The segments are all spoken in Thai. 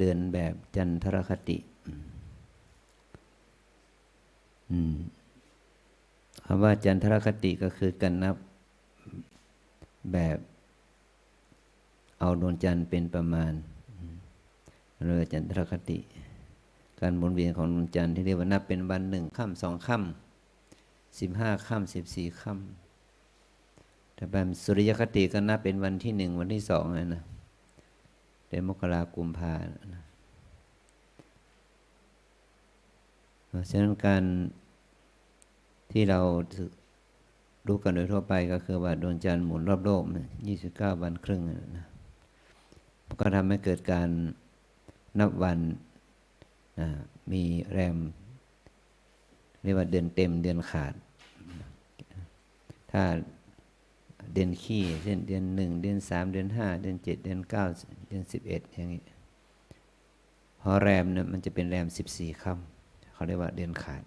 เดินแบบจันทรคติคำว่าจันทรคติก็คือการนับแบบเอาดวงจันทร์เป็นประมาณเรียกว่าจันทรคติ การหมุนเวียนของดวงจันทร์ที่เรียกว่านับเป็นวันหนึ่งค่ำสองค่ำสิบห้าค่ำสิบสี่ค่ำแต่แบบสุริยคติก็นับเป็นวันที่หนึ่งวันที่สองนะ เดือนมกรากุมภาฉะนั้นการที่เรารู้กันโดยทั่วไปก็คือว่าดวงจันทร์หมุนรอบโลกยี่สิบเก้าวันครึ่งนะก็ทำให้เกิดการนับวันนะมีแรม เรียกว่าเดือนเต็มเดือนขาด ถ้า เดือนขี้เช่นเดือนหนึ่งเดือนสามเดือนห้าเดือนเจ็ดเดือนเก้าเดือนสิบเอ็ดอย่างนี้พอแรมเนี่ยมันจะเป็นแรมสิบสี่ค่ำเขาเรียกว่าเดือนขาด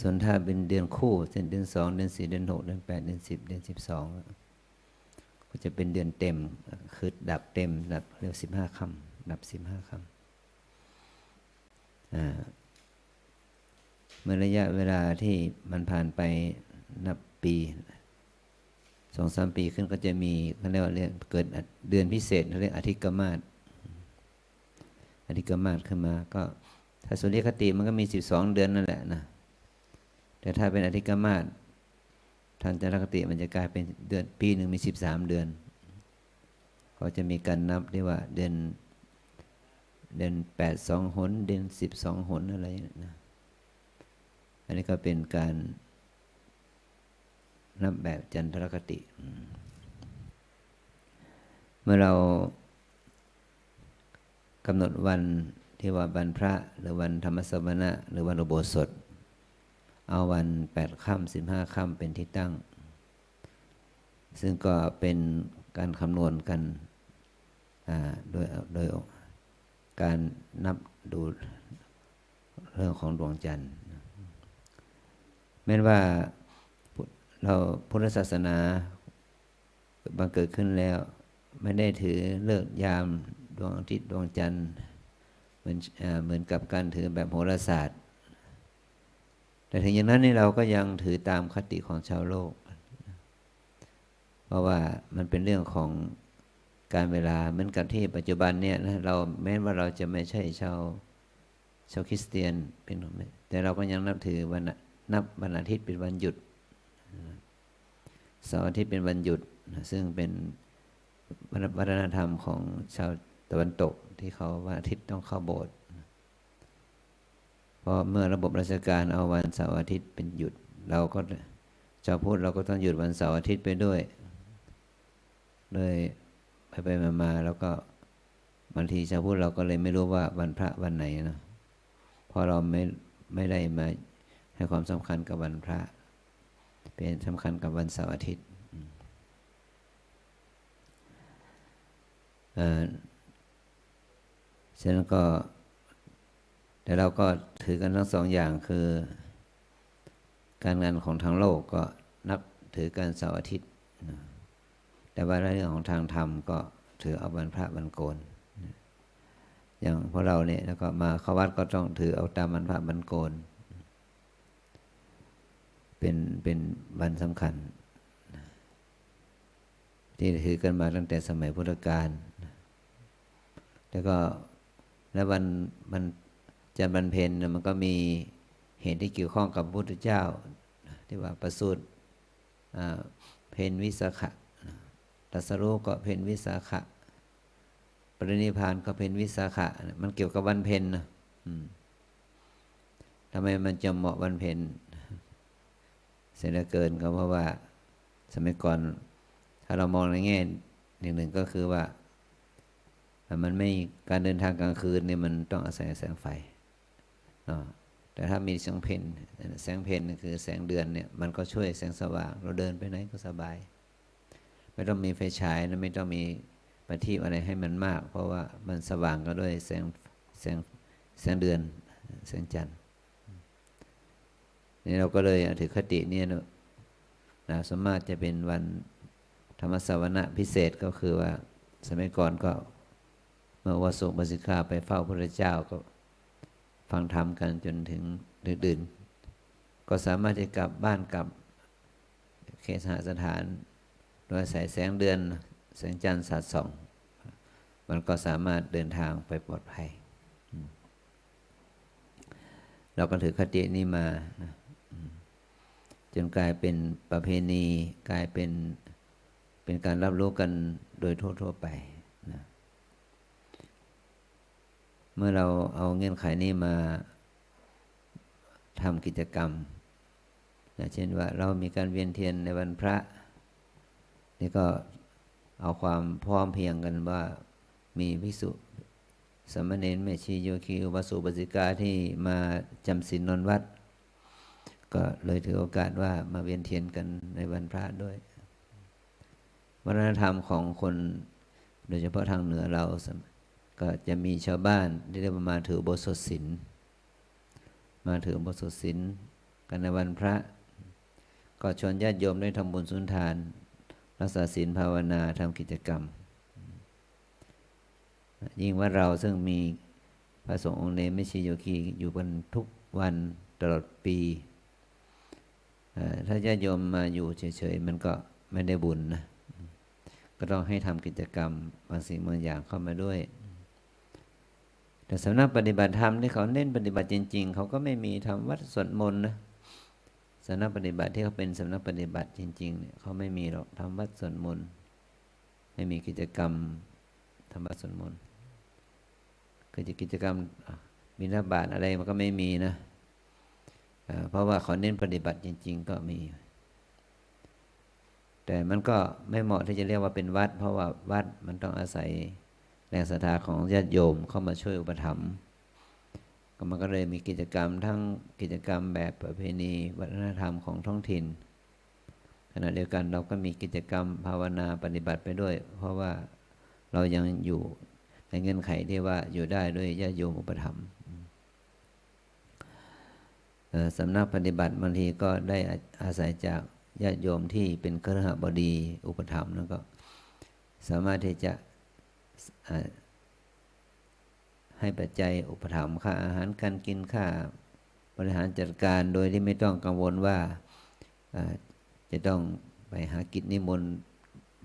ส่วนถ้าเป็นเดือนคู่เช่นเดือนสองเดือนสี่เดือนหกเดือนแปดเดือนสิบเดือนสิบสองก็จะเป็นเดือนเต็มคือดับเต็มดับเรียกสิบห้าค่ำดับสิบห้าค่ำ เมื่อระยะเวลาที่มันผ่านไปนับปีสองสามปีขึ้นก็จะมีเขาเรียกว่าเรียกเกิดเดือนพิเศษเรียกอธิกมาศอธิกมาศขึ้นมา ก็ถ้าสุริยคติมันก็มีสิบสองเดือนนั่นแหละนะแต่ถ้าเป็นอธิกมาศทางจันทรคติมันจะกลายเป็นเดือนปีหนึ่งมีสิบสามเดือน ก็จะมีการนับเรียกว่าเดือนเดือนแปดสองหนเดือนสิบสองหนอะไรนะ อันนี้ก็เป็นการนับแบบจันทรคติ เมื่อเรากำหนดวันที่ว่าวันพระ หรือวันธรรมสมณะ หรือวันอุโบสถ เอาวันแปดค่ำสิบห้าค่ำเป็นที่ตั้ง ซึ่งก็เป็นการคำนวณกันโดยโดยการนับดูเรื่องของดวงจันทร์ ม้ว่าเราพุทธศาสนาบังเกิดขึ้นแล้ว ไม่ได้ถือเลิกยามดวงอาทิตย์ดวงจันทร์เหมือนเหมือนกับการถือแบบโหราศาสตร์ แต่ถึงอย่างนั้นนี่เราก็ยังถือตามคติของชาวโลก เพราะว่ามันเป็นเรื่องของการเวลาเหมือนกับที่ปัจจุบันเนี่ยนะเราแม้ว่าเราจะไม่ใช่ชาวชาวคริสเตียนเป็นแต่เราก็ยังนับถือวัน นับวันอาทิตย์เป็นวันหยุดเสาร์อาทิตย์เป็นวันหยุด ซึ่งเป็นวัฒนธรรมของชาวตะวันตกที่เขาวันอาทิตย์ต้องเข้าโบสถ์พราะเมื่อระบบราชการเอาวันเสาร์อาทิตย์เป็นหยุด เราก็ชาวพุทธเราก็ต้องหยุดวันเสาร์อาทิตย์ไปด้วยเลยไปไปมามาแล้วก็บางทีชาวพุทธเราก็เลยไม่รู้ว่าวันพระวันไหนนะพราะเราไม่ไม่ได้มา ให้ความสำคัญกับวันพระ เป็นสำคัญกับวันเสาร์อาทิตย์ฉะนั้นก็แต่เราก็ถือกันทั้งสองอย่างคือ การงานของทางโลกก็นับถือการเสาร์อาทิตย์ แต่ว่าเรื่องของทางธรรมก็ถือเอาวันพระวันโกน อย่างพวกเราเนี่ยแล้วก็มาเข้าวัดก็ต้องถือเอาตามวันพระวันโกน เป็นเป็นวันสำคัญ ที่ถือกันมาตั้งแต่สมัยพุทธกาลแล้วก็แล้ววันมันจันทร์บรรเพนมันก็มีเหตุที่เกี่ยวข้องกับพระพุทธเจ้า ที่ว่าประสูติเพนวิสาขะตัสรู้ก็เพนวิสาขะปรินิพานก็เพนวิสาขะ มันเกี่ยวกับวันเพนนะทำไมมันจะเหมาะวันเพน เสียเกินก็เพราะว่าสมัยก่อน ถ้าเรามองในแง่หนึ่งหนึ่งก็คือว่า มันไม่การเดินทางกลางคืนเนี่ยมันต้องอาศัยแสงไฟแต่ถ้ามีแสงเพนแสงเพนคือแสงเดือนเนี่ยมันก็ช่วยแสงสว่าง เราเดินไปไหนก็สบาย ไม่ต้องมีไฟฉายนะไม่ต้องมีประทีปอะไรให้มันมาก เพราะว่ามันสว่างก็ด้วยแสงแสงแสงเดือนแสงจันทร์ นี่เราก็เลยถือคติเนี่ยนะสมมติจะเป็นวันธรรมสวนะพิเศษก็คือว่าสมัยก่อนก็เมื่อวสุบสิกขาไปเฝ้าพระเจ้าก็ฟังธรรมกันจนถึงดึกดื่น ก็สามารถที่กลับบ้านกลับเคสหสถาน โดยใส่แสงเดือนแสงจันทร์สาดส่อง มันก็สามารถเดินทางไปปลอดภัย เราก็ถือคตินี้มานะ จนกลายเป็นประเพณี กลายเป็นเป็นการรับรู้กันโดยทั่ว ๆไปนะเมื่อเราเอาเงื่อนไขนี้มาทำกิจกรรมนะเช่นว่าเรามีการเวียนเทียนในวันพระ นี่ก็เอาความพร้อมเพียงกันว่ามีภิกษุสามเณรแม่ชีโยคีอุบาสุบาสิกาที่มาจำศีลนนวัด ก็เลยถือโอกาสว่ามาเวียนเทียนกันในวันพระด้วย วัฒนธรรมของคนโดยเฉพาะทางเหนือเรา ก็จะมีชาวบ้านที่เรียกว่ามาถือโบสถศีลมาถือโบสถศีลกันในวันพระ ก็ชวนญาติโยมได้ทำบุญสุนทาน รักษาศีลภาวนาทำกิจกรรม ยิ่งว่าเราซึ่งมีพระสงฆ์องค์เนไม่ชีโยคีอยู่กันทุกวันตลอดปี ถ้าญาติโยมมาอยู่เฉยๆ มันก็ไม่ได้บุญนะ ก็ต้องให้ทำกิจกรรมบางสิ่งบางอย่างเข้ามาด้วย แต่สำนักปฏิบัติธรรมที่เขาเน้นปฏิบัติจริง ๆ เขาก็ไม่มีทำวัดสวดมนต์นะสำนักปฏิบัติที่เขาเป็นสำนักปฏิบัติจริง ๆ เนี่ยเขาไม่มีหรอกทำวัดสวดมนต์ไม่มีกิจกรรมทำวัดสวดมนต์คือกิจกรรมอะบิณฑบาตอะไรมันก็ไม่มีนะ เพราะว่าเขาเน้นปฏิบัติจริง ๆ ก็มี แต่มันก็ไม่เหมาะที่จะเรียกว่าเป็นวัด เพราะว่าวัดมันต้องอาศัยแรงศรัทธาของญาติโยมเข้ามาช่วยอุปถัมภ์มันก็เลยมีกิจกรรมทั้งกิจกรรมแบบประเพณีวัฒนธรรมของท้องถิ่น ขณะเดียวกันเราก็มีกิจกรรมภาวนาปฏิบัติไปด้วย เพราะว่าเรายังอยู่ในเงื่อนไขที่ว่าอยู่ได้ด้วยญาติโยมอุปถัมภ์ สำนักปฏิบัติบางทีก็ได้อาศัยจากญาติโยมที่เป็นครหบดีอุปถัมภ์แล้วก็สามารถที่จะให้ปัจจัยอุปถัมภ์ค่าอาหารการกินค่าบริหารจัดการโดยที่ไม่ต้องกังวลว่าจะต้องไปหากิจนิมนต์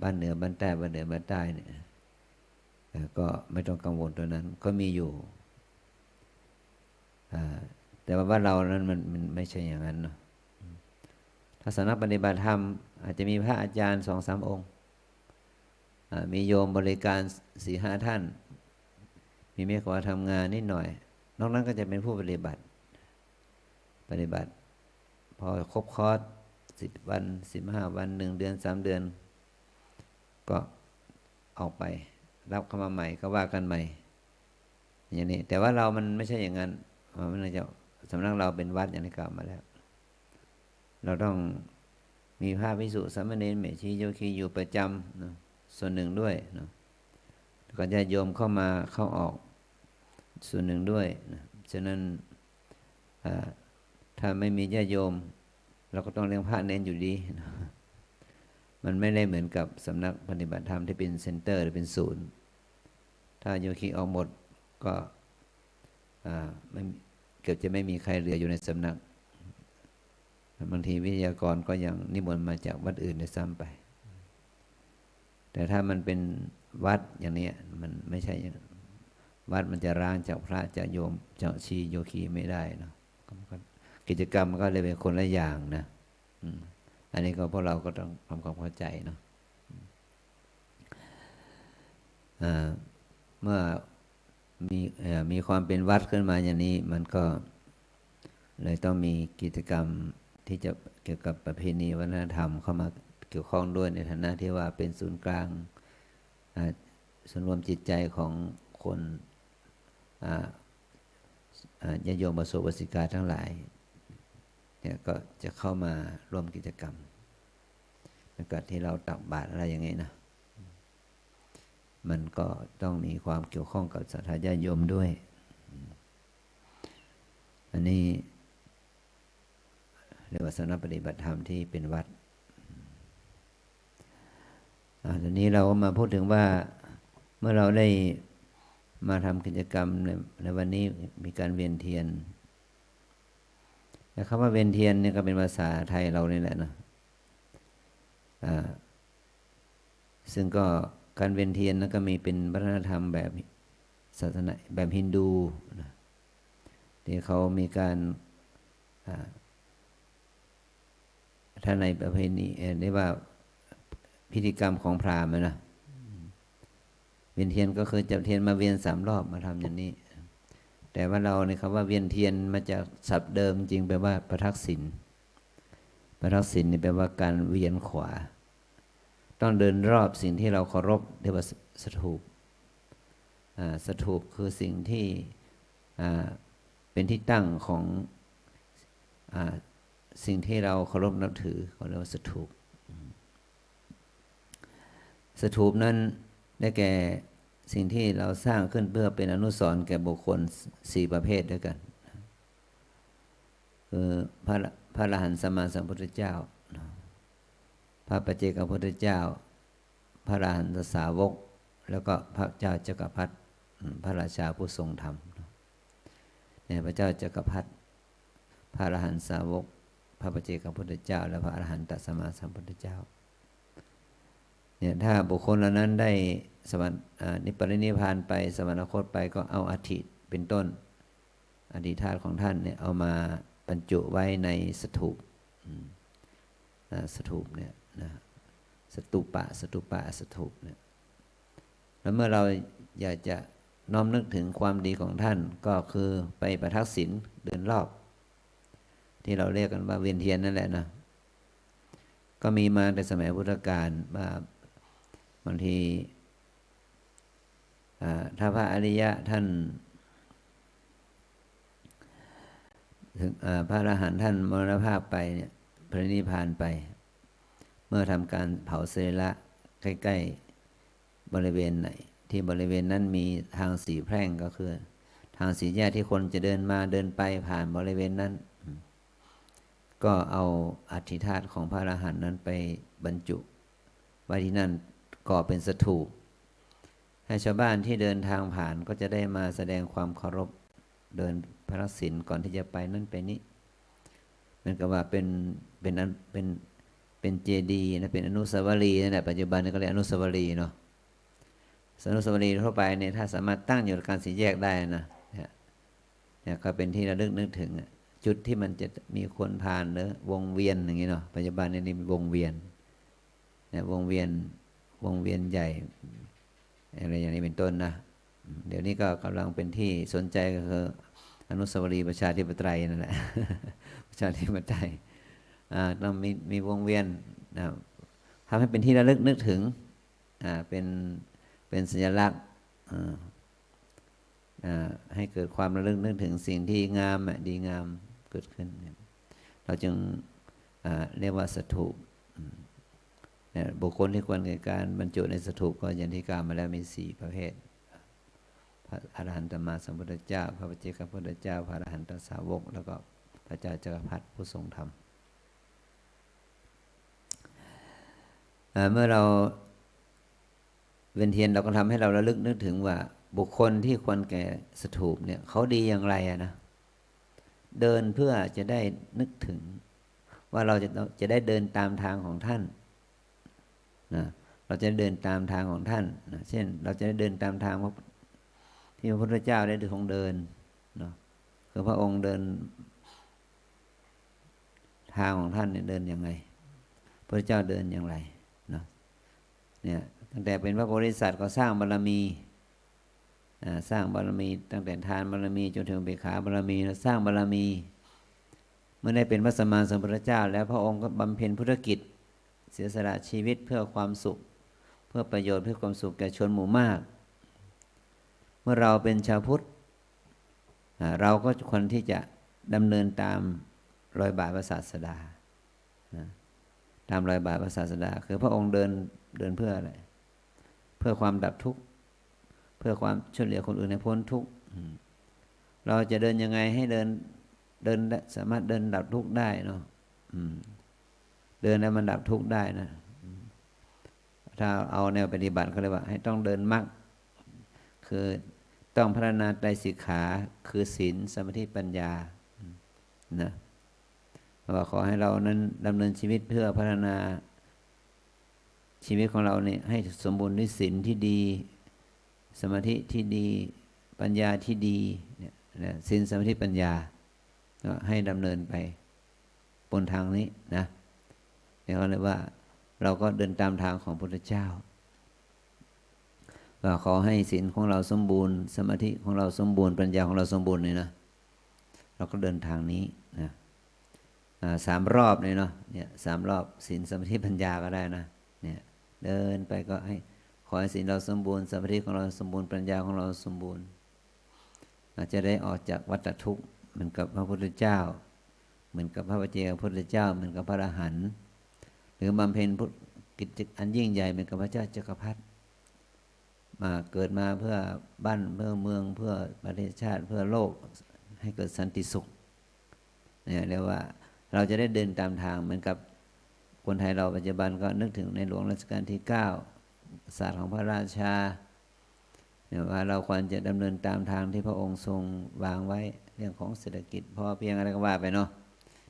บ้านเหนือบ้านใต้บ้านเหนือบ้านใต้เนี่ยก็ไม่ต้องกังวลตัวนั้นก็มีอยู่อ่า แต่ว่าบ้านเรานั้นมันมันไม่ใช่อย่างนั้นเนาะถ้าสำนักปฏิบัติธรรม อาจจะมีพระอาจารย์สองสามองค์ มีโยมบริการสี่ห้าท่าน มีเมฆขอทำงานนิดหน่อย นอกนั้นก็จะเป็นผู้ปฏิบัติ ปฏิบัติ พอครบคอร์สสิบวันสิบห้าวันหนึ่งเดือนสามเดือน ก็ออกไป รับเข้ามาใหม่ก็ว่ากันใหม่อย่างนี้แต่ว่าเรามันไม่ใช่อย่างนั้นมันจะ สำนักเราเป็นวัดอย่างที่กล่าวมาแล้ว เราต้องมีพระพิสุสามเณรเมชีโยคีอยู่ประจำนะส่วนหนึ่งด้วยนาะก็ญาติโยมเข้ามาเข้าออกส่วนหนึ่งด้วยนะฉะนั้นถ้าไม่มีญาติโยม เราก็ต้องเลี้ยงพระเน้นอยู่ดีนะมันไม่ได้เหมือนกับสำนักปฏิบัติธรรมที่เป็นเซ็นเตอร์หรือเป็นศูนย์ ถ้าโยคีออกหมดก็ไม่ เกือบจะไม่มีใครเหลืออยู่ในสำนัก บางทีวิทยากรก็ยังนิมนต์มาจากวัดอื่นด้วยซ้ำไป แต่ถ้ามันเป็นวัดอย่างนี้มันไม่ใช่นะวัดมันจะร้างจากพระจากโยมจากชีโยคีไม่ได้เนาะกิจกรรมมันก็เลยเป็นคนละอย่างนะอันนี้ก็พวกเราก็ต้องทำความเข้าใจเนาะเมื่อ มีมีความเป็นวัดขึ้นมาอย่างนี้ มันก็เลยต้องมีกิจกรรมที่จะเกี่ยวกับประเพณีวัฒนธรรมเข้ามาเกี่ยวข้องด้วยในฐานะที่ว่าเป็นศูนย์กลางส่วนรวมจิตใจของคนอ่าอ่าญาโยมบาโสบสิกาทั้งหลายเนี่ยก็จะเข้ามาร่วมกิจกรรมในกาที่เราตักบาตรอะไรอย่างนี้นะ มันก็ต้องมีความเกี่ยวข้องกับศรัทธาญาตโยมด้วย อันนี้เรียกว่าสำนักปฏิบัติธรรมที่เป็นวัดอทีนี้เราก็มาพูดถึงว่าเมื่อเราได้มาทำกิจกรรมในวันนี้มีการเวียนเทียนแต่คำว่าเวียนเทียนเนี่ยก็เป็นภาษาไทยเรานี่แหละนะอ่าซึ่งก็ การเวียนเทียนนั้นก็มีเป็นวัฒนธรรมแบบศาสนาแบบฮินดูนะที่เขามีการอ่าถ้าในประเพณีเรียกว่าพิธีกรรมของพราหมณ์นะเวียนเทียนก็คือจับเทียนมาเวียนสามรอบมาทำอย่างนี้ แต่ว่าเราเนี่ยคำว่าเวียนเทียนมาจากศัพท์เดิมจริงแปลว่าประทักษิณประทักษิณนี่แปลว่าการเวียนขวา ต้องเดินรอบสิ่งที่เราเคารพเรียกว่าสถูปสถูปคือสิ่งที่เป็นที่ตั้งของอสิ่งที่เราเคารพนับถือเขาเรียกว่าสถูปสถูปนั้นได้แก่สิ่งที่เราสร้างขึ้นเพื่อเป็นอนุสรณ์แก่บุคคลสี่ประเภทด้วยกันคือพระพระอรหันต์สัมมาสัมพุทธเจ้า พระปเจกพุทธเจ้า พระอรหันตสาวก แล้วก็พระเจ้าจักรพรรดิพระราชาผู้ทรงธรรมเนี่ยพระเจ้าจักรพรรดิพระอรหันตสาวก พระปเจกพุทธเจ้า และพระอรหันตสมาสัมพุทธเจ้าเนี่ยถ้าบุคคลเหล่านั้นได้สวรรค์นิพพานิพพานไปสวรรคตไปก็เอาอาทิเป็นต้น อดีธาตุของท่านเนี่ยเอามาบรรจุไว้ในสถูปสถูปเนี่ย นะสตุปะสตุปะสถูปเนี่ยแล้วเมื่อเราอยากจะน้อมนึกถึงความดีของท่านก็คือไปประทักษิณเดินรอบ ที่เราเรียกกันว่าเวียนเทียนนั่นแหละนะก็มีมาในสมัยพุทธกาลว่าบางทีถ้าพระอริยะท่านถึงพระอรหันต์ท่านมรณภาพไปเนี่ยพระนิพพานไป เมื่อทำการเผาเสรีระใกล้ๆบริเวณไหน ที่บริเวณนั้นมีทางสีแพร่งก็คือ ทางสีแยกที่คนจะเดินมาเดินไปผ่านบริเวณนั้น ก็เอาอัฐิธาตุของพระอรหันต์นั้นไปบรรจุไว้ที่นั่นก่อเป็นสถูปให้ชาวบ้านที่เดินทางผ่านก็จะได้มาแสดงความเคารพเดินพระศิลก่อนที่จะไปนั่นไปนี้เหมันก็ว่าเป็นเป็นอันเป็น เป็นเจดีย์นะเป็นอนุสาวรีย์นั่นแหละปัจจุบันนี้ก็เรียกอนุสาวรีย์เนาะอนุสาวรีย์ทั่วไปเนี่ยถ้าสามารถตั้งอยู่การสีแยกได้นะเนี่ยเนี่ยก็เป็นที่ระลึกนึกถึง จุดที่มันจะมีคนผ่านหรือวงเวียนอย่างนี้เนาะปัจจุบันนี้มีวงเวียนเนี่ยวงเวียนวงเวียนใหญ่อะไรอย่างนี้เป็นต้นนะเดี๋ยวนี้ก็กำลังเป็นที่สนใจก็คืออนุสาวรีย์ประชาธิปไตยนั่นแหละประชาธิปไตย ต้องมีมีวงเวียนนะทำให้เป็นที่ระลึกนึกถึงเป็นเป็นสัญลักษณ์ให้เกิดความระลึกนึกถึงสิ่งที่งามดีงามเกิดขึ้น เราจึงเรียกว่าสถูปบุคคลที่ควรแก่การบรรจุในสถูปก็อย่างที่กล่าวมาแล้วมีสี่ประเภท พระอรหันตมาสัมพุทธเจ้า พระปัจเจกพุทธเจ้า พระอรหันตสาวก แล้วก็พระเจ้าจักรพรรดิผู้ทรงธรรมอ่า เมื่อเราเวียนเทียนเราก็ทำให้เราระลึกนึกถึงว่า บุคคลที่ควรแก่สถูปเนี่ยเขาดีอย่างไรอะนะ เดินเพื่อจะได้นึกถึง ว่าเราจะต้องจะได้เดินตามทางของท่านนะเราจะเดินตามทางของท่านนะเช่น เราจะได้เดินตามทางที่พระพุทธเจ้าได้ทรงเดินเนาะคือพระองค์เดินทางของท่านเนี่ยเดินยังไง พระเจ้าเดินอย่างไร เนี่ยตั้งแต่เป็นพระโพธิสัตว์ก็สร้างบารมีสร้างบารมี ตั้งแต่ทานบารมีจนถึงเบขาบารมีแล้วสร้างบารมี เมื่อได้เป็นพระสัมมาสัมพุทธเจ้า แล้วพระองค์ก็บำเพ็ญพุทธกิจ เสียสละชีวิตเพื่อความสุข เพื่อประโยชน์เพื่อความสุขแก่ชนหมู่มาก เมื่อเราเป็นชาวพุทธเราก็ควรที่จะดำเนินตามรอยบาทพระศาสดา ตามรอยบาทพระศาสดา คือพระองค์เดิน เดินเพื่ออะไร เพื่อความดับทุกข์ เพื่อความช่วยเหลือคนอื่นให้พ้นทุกข์เราจะเดินยังไงให้เดินเดินได้สามารถเดินดับทุกข์ได้เนาะเดินแล้วมันดับทุกข์ได้นะถ้าเอาแนวปฏิบัติเขาเรียกว่า ให้ต้องเดินมรรคคือต้องพัฒนาไตรสิกขา คือศีลสมาธิปัญญานะว่าขอให้เรานั้นดำเนินชีวิตเพื่อพัฒนา ชีวิตของเราเนี่ยให้สมบูรณ์ด้วยศีลที่ดี สมาธิที่ดีปัญญาที่ดีเนี่ยนะศีลสมาธิปัญญาให้ดำเนินไปบนทางนี้นะเรียกว่าเลยว่าเราก็เดินตามทางของพระพุทธเจ้าก็ขอให้ศีลของเราสมบูรณ์ สมาธิของเราสมบูรณ์ปัญญาของเราสมบูรณ์เลยนะเราก็เดินทางนี้นะสามรอบเลยเนาะเนี่ยสามรอบศีลสมาธิปัญญาก็ได้นะเนี่ย เดินไปก็ให้ขอให้ศีลเราสมบูรณ์สมาธิของเราสมบูรณ์ปัญญาของเราสมบูรณ์ อาจจะได้ออกจากวัฏทุกข์เหมือนกับพระพุทธเจ้า เหมือนกับพระปัจเจกพุทธเจ้า เหมือนกับพระอรหันต์หรือบำเพ็ญพุทธกิจอันยิ่งใหญ่เหมือนกับพระเจ้าจักรพรรดิมาเกิดมาเพื่อบ้านเพื่อเมืองเพื่อประเทศชาติเพื่อโลกให้เกิดสันติสุขเนี่ยเรียกว่าเราจะได้เดินตามทางเหมือนกับ คนไทยเราปัจจุบันก็นึกถึงในหลวงรัชกาลที่ 9 ศาสตร์ของพระราชาเนี่ยว่าเราควรจะดำเนินตามทางที่พระองค์ทรงวางไว้เรื่องของเศรษฐกิจพอเพียงอะไรก็ว่าไปเนาะ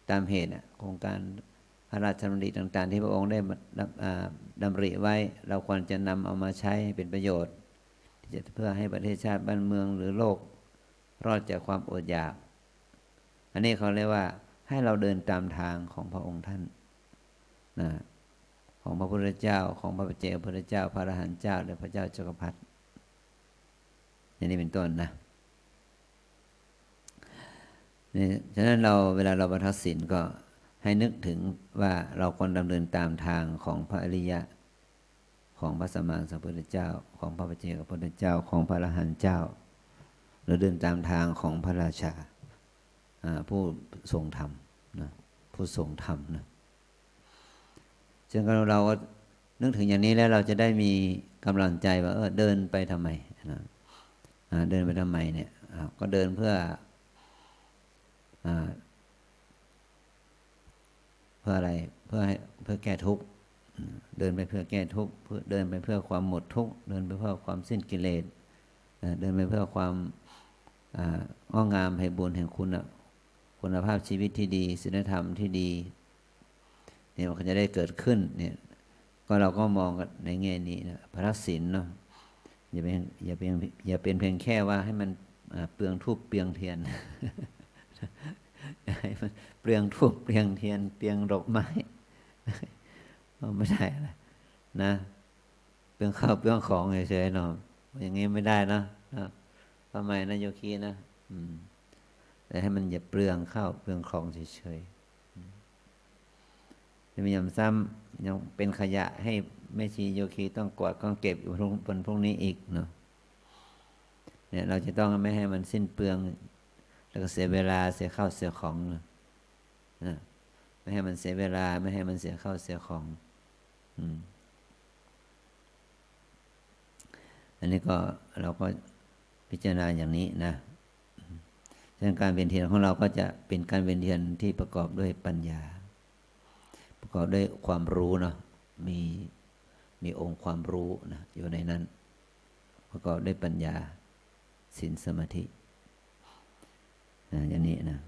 ตามเหตุน่ะโครงการพระราชดำริต่างๆ ที่พระองค์ได้ดำริไว้ เราควรจะนำเอามาใช้ให้เป็นประโยชน์ที่จะเพื่อให้ประเทศชาติบ้านเมืองหรือโลก รอดจากความอดอยาก อันนี้เขาเรียกว่าให้เราเดินตามทางของพระองค์ท่าน นะของพระพุทธเจ้าของพระปัจเจกพุทธเจ้า พระอรหันต์เจ้า และพระเจ้าจักรพรรดิอย่างนี้เป็นต้นนะนี่ฉะนั้นเราเวลาเราบรรทัดศีลก็ให้นึกถึงว่าเราควรดำเนินตามทางของพระอริยะ ของพระสัมมาสัมพุทธเจ้า ของพระปัจเจกพุทธเจ้าของพระอรหันต์เจ้า หรือเดินตามทางของพระราชาผู้ทรงธรรมนะผู้ทรงธรรมนะ จึงเราก็นึกถึงอย่างนี้แล้วเราจะได้มีกำลังใจว่าเออเดินไปทำไมนะเดินไปทำไมเนี่ยก็เดินเพื่ออเพื่ออะไรเพื่อให้เพื่อแก้ทุกข์เดินไปเพื่อแก้ทุกข์เพื่อเดินไปเพื่อความหมดทุกข์เดินไปเพื่อความสิ้นกิเลสเดินไปเพื่อความงอกงามไพบูรณ์แห่งคุณคุณภาพชีวิตที่ดีศีลธรรมที่ดี เนี่ยมันจะได้เกิดขึ้นเนี่ยก็เราก็มองกันในแง่นี้นะพระศีลเนาะอย่าเป็นอย่าเป็นอย่าเป็นเพียงแค่ว่าให้มันเปลืองทูบเปลืองเทียนให้มันเปลืองทูบเปลืองเทียน เปลืองดอกไม้ไม่ได้อะไรนะเปลืองข้าวเปลืองของเฉยๆเนาะอย่างงี้ไม่ได้นะทำไมนะโยคีนะอืมแต่ให้มันอย่าเปลืองข้าวเปลืองของเฉยๆ จะมียำซ้ำยังเป็นขยะให้แม่ชีโยคีต้องกวาดต้องเก็บอยู่บนพวกนี้อีกเนาะเนี่ยเราจะต้องไม่ให้มันสิ้นเปลือง แล้วก็เสียเวลาเสียข้าวเสียของนะไม่ให้มันเสียเวลาไม่ให้มันเสียข้าวเสียของอืมอันนี้ก็เราก็พิจารณาอย่างนี้นะฉะนั้นการเวียนเทียนของเราก็จะเป็นการเวียนเทียนที่ประกอบด้วยปัญญา ประกอบด้วยความรู้เนาะมีมีองค์ความรู้นะอยู่ในนั้น ประกอบด้วยปัญญาสินสมาธินะอย่างนี้นะ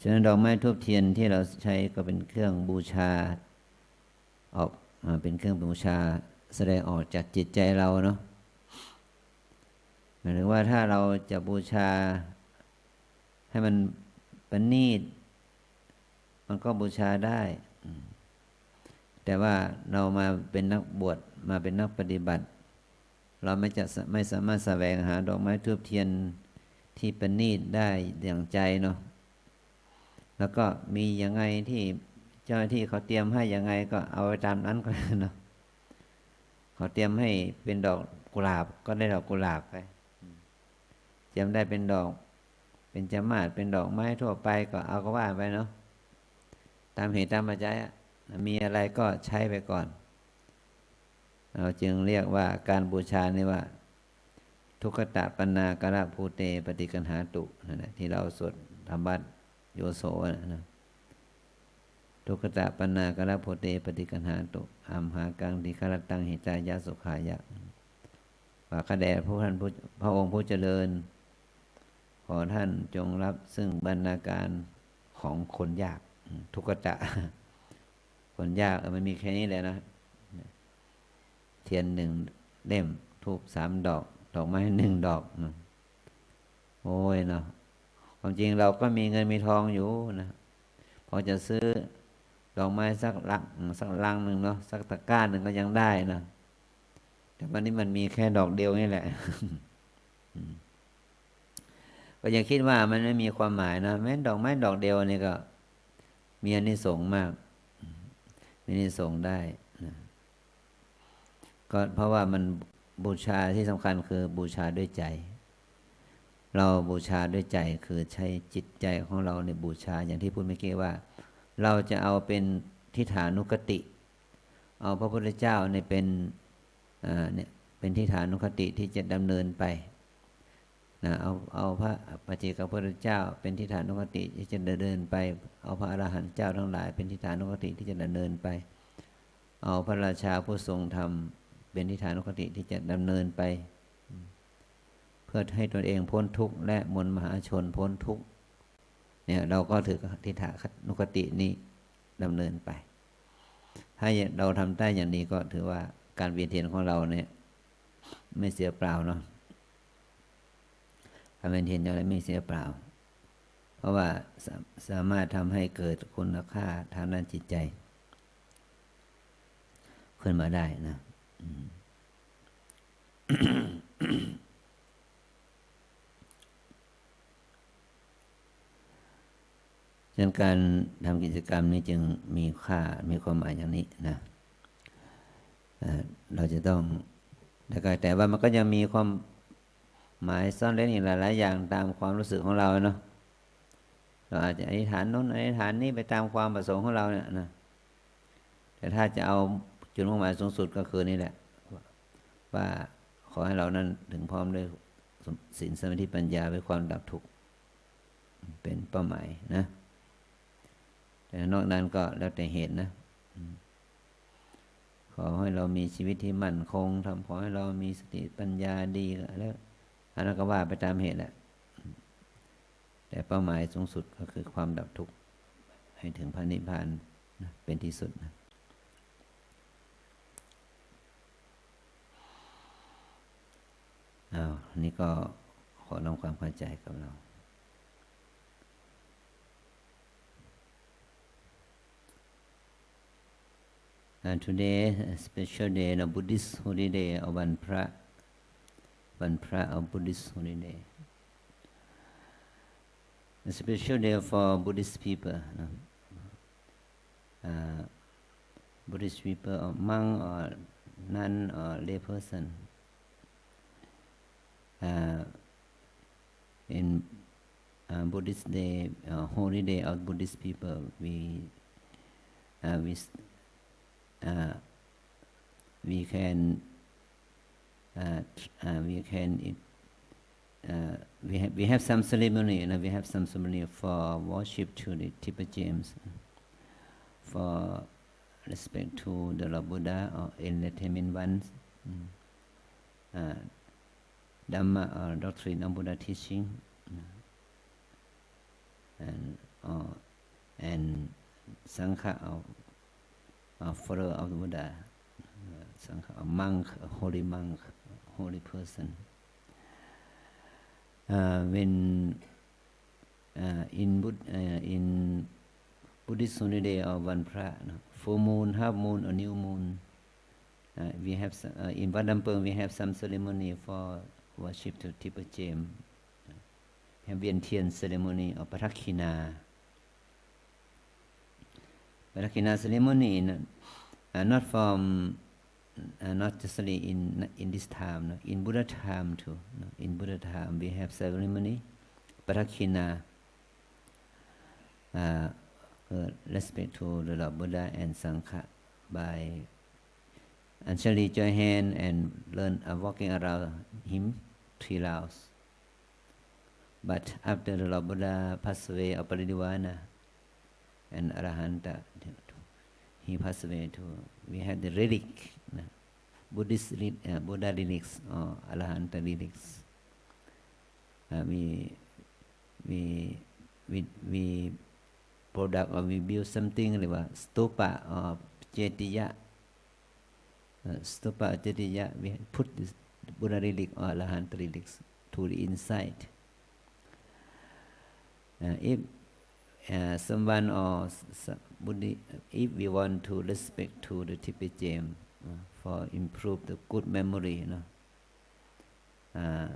ฉะนั้นดอกไม้ทุบเทียนที่เราใช้ก็เป็นเครื่องบูชาออกเป็นเครื่องบูชาแสดงออกจากจิตใจเราเนาะหมายถึงว่าถ้าเราจะบูชาให้มันประณีต มันก็บูชาได้ แต่ว่าเรามาเป็นนักบวชมาเป็นนักปฏิบัติ เราไม่จะไม่สามารถแสวงหาดอกไม้ทูบเทียนที่ประณีตได้อย่างใจเนาะแล้วก็มียังไงที่เจ้าหน้าที่เขาเตรียมให้ยังไงก็เอาไปตามนั้นก็เนาะเขาเตรียมให้เป็นดอกกุหลาบก็ได้ดอกกุหลาบไปจำได้เป็นดอก เป็นจมาดเป็นดอกไม้ทั่วไปก็เอาก็ว่าไปเนาะ ตามเหตุตามปัจจัยมีอะไรก็ใช้ไปก่อน เราจึงเรียกว่าการบูชานี่ว่า ทุกขตะปนากระภูเตปฏิกันหาตุนะที่เราสวดธรรมบัตโยโสนะทุกขตะปนากระภูเตปฏิกันหาตุอัมหากังทิคารตังหิตายาสุขายะว่าข้าแด่พระท่านพระองค์ผู้เจริญ ขอท่านจงรับซึ่งบรรณาการของคนยาก ทุกขตะคนยากมันมีแค่นี้แหละนะ เทียนหนึ่งเล่มทูบสามดอก ดอกไม้หนึ่งดอก โอ้ยเนาะความจริงเราก็มีเงินมีทองอยู่นะพอจะซื้อดอกไม้สักลักสักลังหนึ่งเนาะสักตะกร้าหนึ่งก็ยังได้นะแต่วันนี้มันมีแค่ดอกเดียวนี่แหละก็ยังคิดว่ามันไม่มีความหมายนะแม้ดอกไม้ดอกเดียวนี่ก็ มีอานิสงส์มาก มีอานิสงส์ได้นะก็เพราะว่ามันบูชาที่สำคัญคือบูชาด้วยใจ เราบูชาด้วยใจคือใช้จิตใจของเราในบูชาอย่างที่พูดเมื่อกี้ว่า เราจะเอาเป็นทิฏฐานุกติ เอาพระพุทธเจ้าในเป็นเนี่ยเป็นทิฏฐานุคติที่จะดำเนินไป นะเอาเอาพระปัจเจกพุทธเจ้า เป็นทิฏฐานุคติที่จะดำเนินไป เอาพระอรหันต์เจ้าทั้งหลาย เป็นทิฏฐานุคติที่จะดำเนินไป เอาพระราชาผู้ทรงธรรมเป็นทิฏฐานุคติที่จะดำเนินไป เพื่อให้ตนเองพ้นทุกข์และมวลมหาชนพ้นทุกข์เนี่ยเราก็ถือทิฏฐานุคตินี้ดำเนินไป ถ้าเราทำได้อย่างนี้ก็ถือว่าการเวียนเทียนของเราเนี่ย ไม่เสียเปล่าเนาะ การเวียนเทียนอะไรไม่เสียเปล่า เพราะว่าสาสามารถทำให้เกิดคุณค่าทางด้านจิตใจ ขึ้นมาได้นะฉะนั้นการทำกิจกรรมนี้จึงมีค่ามีความหมายอย่างนี้นะเราจะต้องแต่แต่ว่ามันก็ยังมีความ หมายซ่อนเร้นอีกหลาย ๆ อย่างตามความรู้สึกของเราเนาะเราอาจจะอธิษฐานโน้นอธิษฐานนี้ไปตามความประสงค์ของเราเนี่ยนะแต่ถ้าจะเอาจุดมุ่งหมายสูงสุดก็คือนี่แหละ ว่าขอให้เรานั้นถึงพร้อมด้วยศีลสมาธิปัญญาไว้ความดับทุกข์เป็นเป้าหมายนะ แต่นอกนั้นก็แล้วแต่เหตุนะขอให้เรามีชีวิตที่มั่นคงทำขอให้เรามีสติปัญญาดีแล้ว อันนั้นก็ว่าไปตามเหตุแหละแต่เป้าหมายสูงสุดก็คือความดับทุกข์ให้ถึงพระนิพพานนะเป็นที่สุดนะอ้าวนี่ก็ขอน้อมความเข้าใจกับเรา And today, a special day, a Buddhist holiday, a one pra, one pra, a Buddhist holiday. A special day for Buddhist people. Uh, Buddhist people, or monk, or nun, or lay person. Uh, in uh, Buddhist day, uh, holy day of Buddhist people, we uh, we uh, we can uh, uh, we can uh, we have we have some ceremony you know, we have some ceremony for worship to the Tibetan James for respect to the Lord Buddha or enlightenment ones. Mm. uh, Dhamma or doctrine of Buddha teaching. And uh, and Sangha or a follower of the Buddha, uh, kind of monk, a holy monk, a holy person. Uh, when uh, in Bud- uh, in Buddhist holy day or one pra, full moon, half moon, or new moon, uh, we have s- uh, in Wat Lampung we have some ceremony for worship to Tibet James. We have Vientian ceremony or Parakina. Parakina ceremony uh, not from uh, not just only in in this time, no, in Buddha time too. no, in Buddha time we have ceremony, Parakina. Uh, uh, respect to the Lord Buddha and Sangha by actually join hand and learn uh, walking around him three rounds. But after the Lord Buddha passed away of Parinirvana and Arahanta, he passed away too. We had the relic, Buddhist, uh, Buddha lyrics or oh, Arahanta lyrics. Uh, we, we, we, we product or we build something like a stupa or jetiya. Uh, stupa or jetiya, we put this Buddha relic or Alahanta relics to the inside. Uh, if uh, someone or Buddha, if we want to respect to the Tibetan for improve the good memory, you know, uh,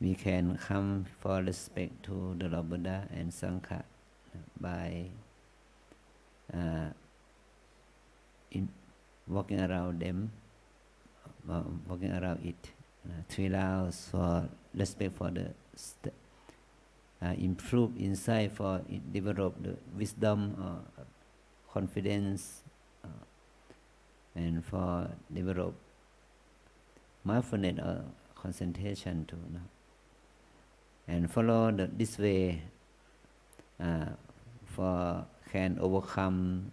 we can come for respect to the Buddha and Sangha by uh, in walking around them, uh, walking around it. Uh, three rounds for respect for the uh, improve insight for develop the wisdom or confidence and for develop mindfulness or concentration too no? and follow the, this way uh, for can overcome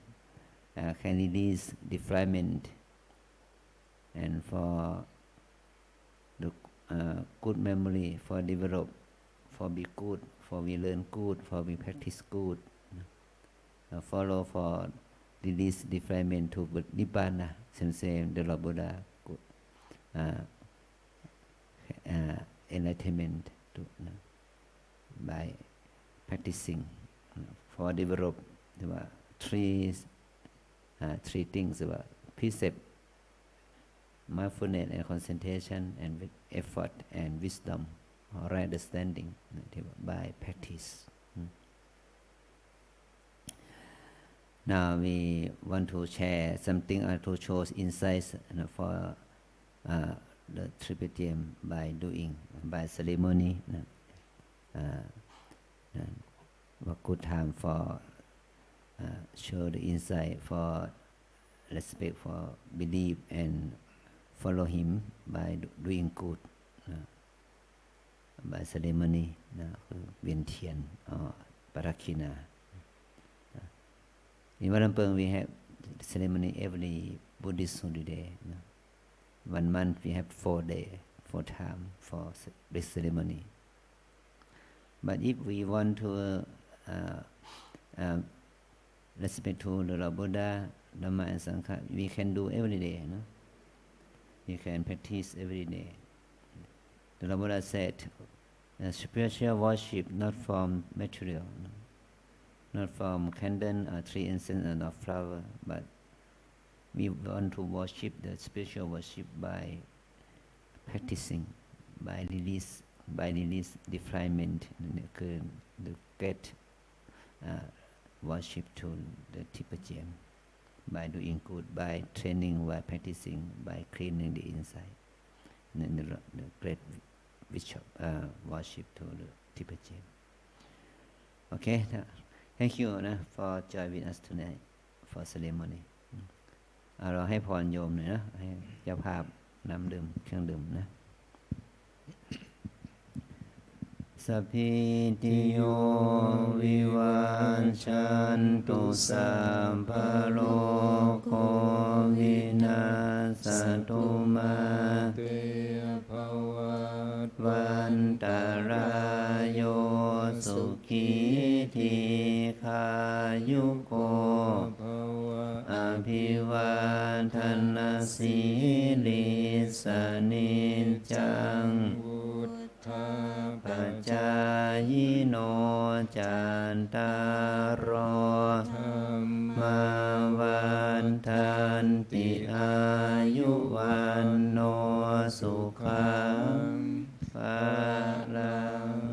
uh, can release defilement and for the uh, good memory for develop for be good, for we learn good, for we practice good. Uh, follow for release defilement to Nibbana, Sensei Dela Buddha, uh, uh, enlightenment to, uh, by practicing uh, for develop there were three, uh, three things there were precept, mindfulness and concentration and with effort and wisdom or understanding uh, by practice. now we want to share something or to show insights you know, for uh, the Tripitium by doing by ceremony นะ uh, uh, what good time for uh, show the insight for respect for belief and follow him by do- doing good นะ by ceremony นะคือเวียนเทียนอ๋อปรักขินา in Valampur we have ceremony every Buddhist holiday นะ one month we have four day four time for this ceremony. But if we want to uh, uh, respect to the Lord Buddha Dhamma and Sangha we can do every day you can practice every day. The Lord Buddha said spiritual worship not from material, no? not from candle or uh, three incense and of flower, but we want to worship the spiritual worship by practicing, by release, by release defilement, the, the uh, worship to the Tipajam, by doing good, by training, by practicing, by cleaning the inside, and then the, the great bishop, uh, worship to the Tipajam. Okay? Thank you นะ for join with us tonight for ceremony อืมเอาเราให้พรโยมหน่อยนะให้เจ้าภาพน้ำดื่มเครื่องดื่มนะสัพพิติโยวิวันชันตุสัมภโรโควินาสตุมาเตภวัตวันตารายโยสุขีทีขายุโกภวะอภิวาทนาสีลิสนิจจังวุฒาปัจจายโนจันตารโอธรรมมาวันทันติอา